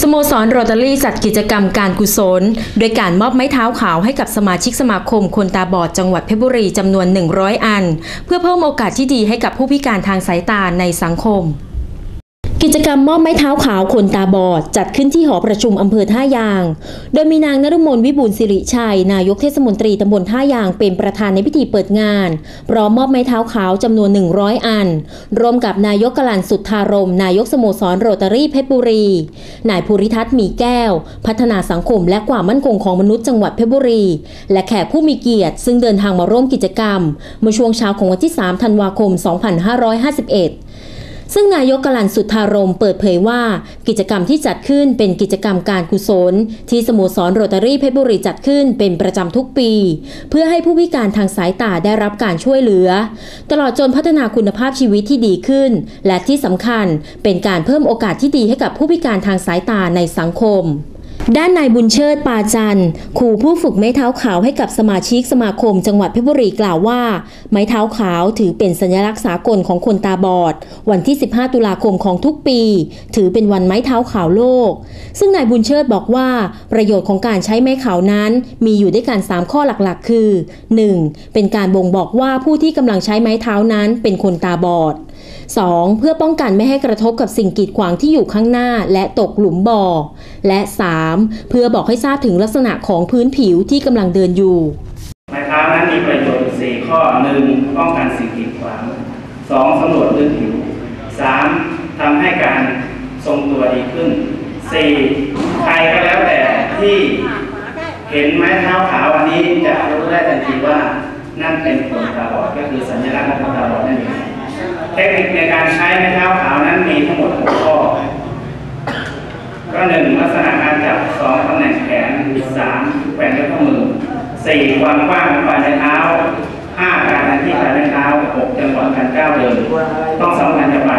สโมสรโรตารี่จัดกิจกรรมการกุศล โดยการมอบไม้เท้าขาวให้กับสมาชิกสมาคมคนตาบอดจังหวัดเพชรบุรีจำนวน 100 อัน เพื่อเพิ่มโอกาสที่ดีให้กับผู้พิการทางสายตาในสังคม กิจกรรมมอบไม้เท้าขาวคนตาบอด จัดขึ้นที่หอประชุมอำเภอท่ายาง โดยมีนางนฤมลวิบูลสิริชัย นายกเทศมนตรีตำบลท่ายางเป็นประธานในพิธีเปิดงานพร้อมมอบไม้เท้าขาวจำนวน 100 อัน ร่วมกับนายกกลันสุทธารม นายกสโมสรโรตารี่เพชรบุรี นายภูริทัศน์มีแก้ว พัฒนาสังคมและความมั่นคงของมนุษย์จังหวัดเพชรบุรี และแขกผู้มีเกียรติ ซึ่งเดินทางมาร่วมกิจกรรม เมื่อช่วงเช้าของวันที่ 3 ธันวาคม 2551 ซึ่งนายกกลันสุทธารมเปิดเผยว่า กิจกรรมที่จัดขึ้นเป็นกิจกรรมการกุศล ที่สโมสรโรตารี่เพชรบุรีจัดขึ้นเป็นประจำทุกปี เพื่อให้ผู้พิการทางสายตาได้รับการช่วยเหลือ ตลอดจนพัฒนาคุณภาพชีวิตที่ดีขึ้น และที่สำคัญเป็นการเพิ่มโอกาสที่ดีให้กับผู้พิการทางสายตาในสังคม ด้านนายบุญเชิดปาจันทร์ครูผู้ฝึกไม้เท้าขาวให้กับสมาชิกสมาคมจังหวัดเพชรบุรีกล่าวว่า ไม้เท้าขาวถือเป็นสัญลักษณ์สากลของคนตาบอด วันที่ 15 ตุลาคมของทุกปี ถือเป็นวันไม้เท้าขาวโลก ซึ่งนายบุญเชิดบอกว่า ประโยชน์ของการใช้ไม้ขาวนั้น มีอยู่ด้วยกัน 3 ข้อหลักๆ คือ 1. เป็นการบ่งบอกว่าผู้ที่กำลังใช้ไม้เท้านั้นเป็นคนตาบอด 2. เพื่อป้องกันไม่ให้กระทบกับสิ่งกีดขวางที่อยู่ข้างหน้า และตกหลุมบ่อ และ 3. เพื่อบอกให้ทราบถึงลักษณะของพื้นผิวที่กำลังเดินอยู่ไม้เท้านั้นมีประโยชน์สี่ข้อหนึ่งป้องกันสิ่งกีดขวางสองสำรวจพื้นผิวสามทำให้การทรงตัวดีขึ้นสี่ใครก็แล้วแต่ที่เห็นไม้เท้าขาวอันนี้จะรู้ได้ทันทีว่านั่นเป็นคนตาบอดก็คือสัญลักษณ์ของคนตาบอดนั่นเอง เทคนิคในการใช้ไม้เท้าขาวนั้นมีทั้งหมดหกข้อ ก็หนึ่งลักษณะการจับสองตำแหน่งแขนสามแขวนด้วยข้อมือสี่ความกว้างของปลายเท้าห้าการทันที่ปลายเท้าหกจังหวะการก้าวเดิน ต้องสัมพันธ์กับปล